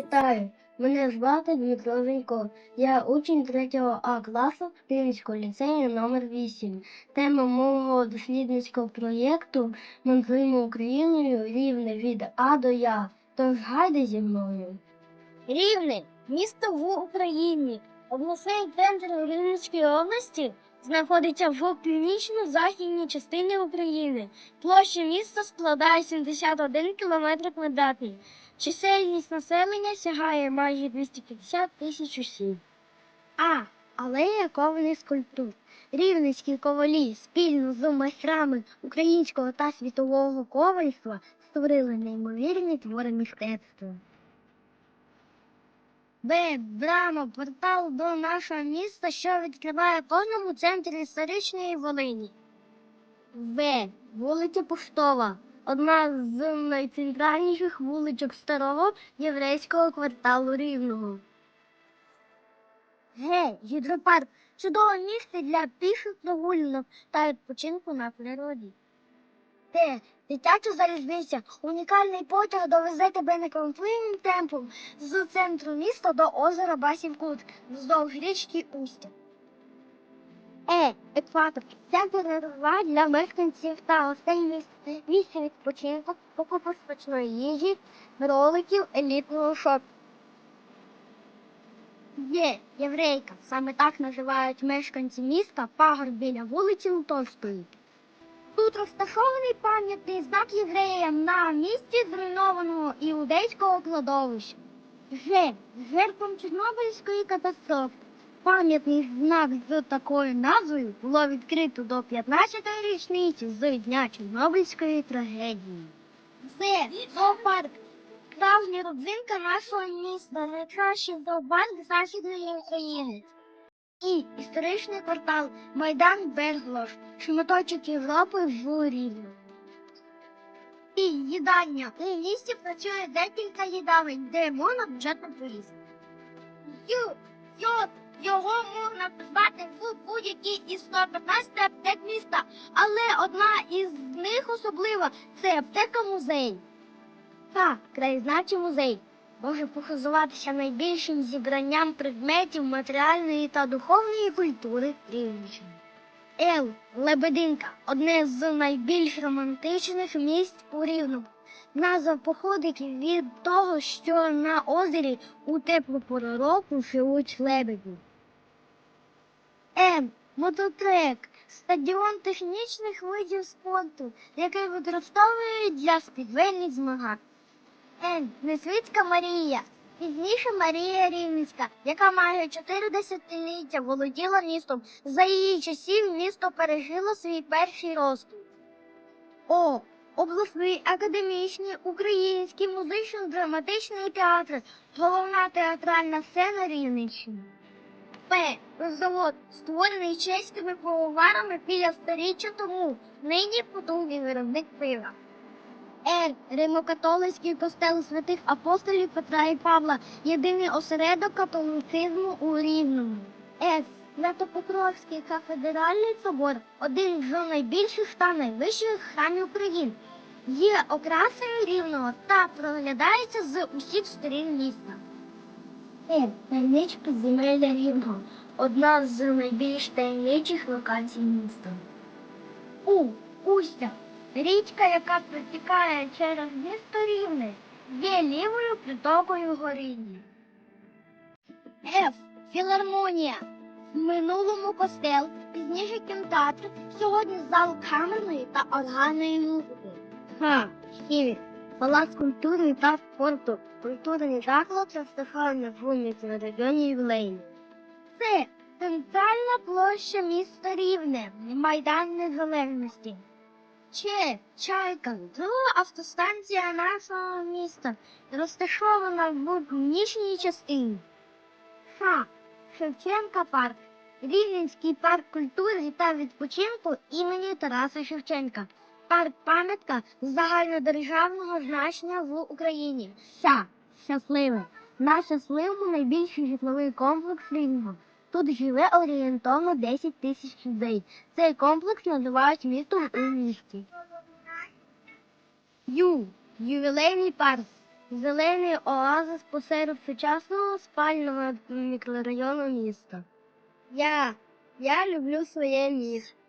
Вітаю! Мене звати Дмитро Женько. Я учень 3 А класу Київського ліцею номер 8 Тема мого дослідницького проєкту Мандруємо Україною рівне від А до Я. Тож гайде зі мною. Рівне місто в Україні. Обласний центр Рівненської області знаходиться в північно-західній частині України. Площа міста складає 71 км квадратний. Чисельність населення сягає майже 250 тисяч осіб. А. Алея кованих скульптур. Рівненські ковалі спільно з майстрами українського та світового ковальства створили неймовірні твори мистецтва. Б. Брама, портал до нашого міста, що відкриває кожному центрі історичної Волині. В. Вулиця Поштова. Одна з найцентральніших вуличок старого єврейського кварталу Рівного. Г. Гідропарк. Чудове місце для піших прогулянок та відпочинку на природі. Т. Дитяча залізниця. Унікальний потяг довезе тебе неконфліктним темпом з центру міста до озера Басівкут вздовж річки Устя. Е. Екватор. Це перерва для мешканців та гостей. Місце відпочинку, покупу їжі, роликів, елітного шопінгу. Є єврейка. Саме так називають мешканці міста пагорб біля вулиці Лутовської. Тут розташований пам'ятний знак євреям на місці зруйнованого іудейського кладовища. З Жертвам Чорнобильської катастрофи. Пам'ятний знак з такою назвою було відкрито до 15-ї річниці з дня Чорнобильської трагедії. Це зоопарк. Справжня родзинка нашого міста, найкращий зоопарк Західної України. І історичний квартал Майдан Берглош, шматочок Європи в Рівні. І їдальня. У місті працює декілька їдалень, де можна бюджетно поїсти. Ю, йод, його можна придбати в будь-якій із 115 аптек міста, але одна із них особлива це аптека музей. Та, краєзнавчий музей може похизуватися найбільшим зібранням предметів матеріальної та духовної культури Рівненщини. Ел Лебединка одне з найбільш романтичних місць у Рівному. Назва походить від того, що на озері у теплу пору року живуть лебеді. М. Мототрек стадіон технічних видів спорту, який використовують для спідвельних змагань. Н. Несвітська Марія. Пізніше Марія Рівненська, яка має чотири десятиліття, володіла містом. За її часів місто пережило свій перший розквіт. О. Обласний академічний український музично-драматичний театр, головна театральна сцена Рівненщини. П. Завод, створений чеськими пивоварами біля сторіччя тому, нині потужний виробник пива. Р. Римокатолицький костел святих апостолів Петра і Павла, єдиний осередок католицизму у Рівному. С. Святопетровський кафедральний собор, один з найбільших та найвищих храмів України. Є окрасою рівного та проглядається з усіх сторін міста. Найнич підземелля рівного, одна з найбільш таємничих локацій міста. У. Устя. Річка, яка протікає через місто Рівне, є лівою притокою горіння. Ф. Філармонія. В минулому костел, пізніше кінотеатр, сьогодні зал камерної та органної музики. Х. Хімік. Палац культури та спорту. Культурний заклад розташований в мікрорайоні Ювлейні. Це центральна площа міста Рівне, Майдан Незалежності. Че, чайка, друга автостанція нашого міста, розташована в північній частині. Ха. Шевченка парк. Рівненський парк культури та відпочинку імені Тараса Шевченка. Парк пам'ятка загальнодержавного значення в Україні. Ся. Щасливе. На щасливому найбільший житловий комплекс Рівного. Тут живе орієнтовно 10 тисяч людей. Цей комплекс називають містом у місті. Ю. Ювілейний парк. Зелений оазис посеред сучасного спального мікрорайону міста. Я, я люблю своє місто.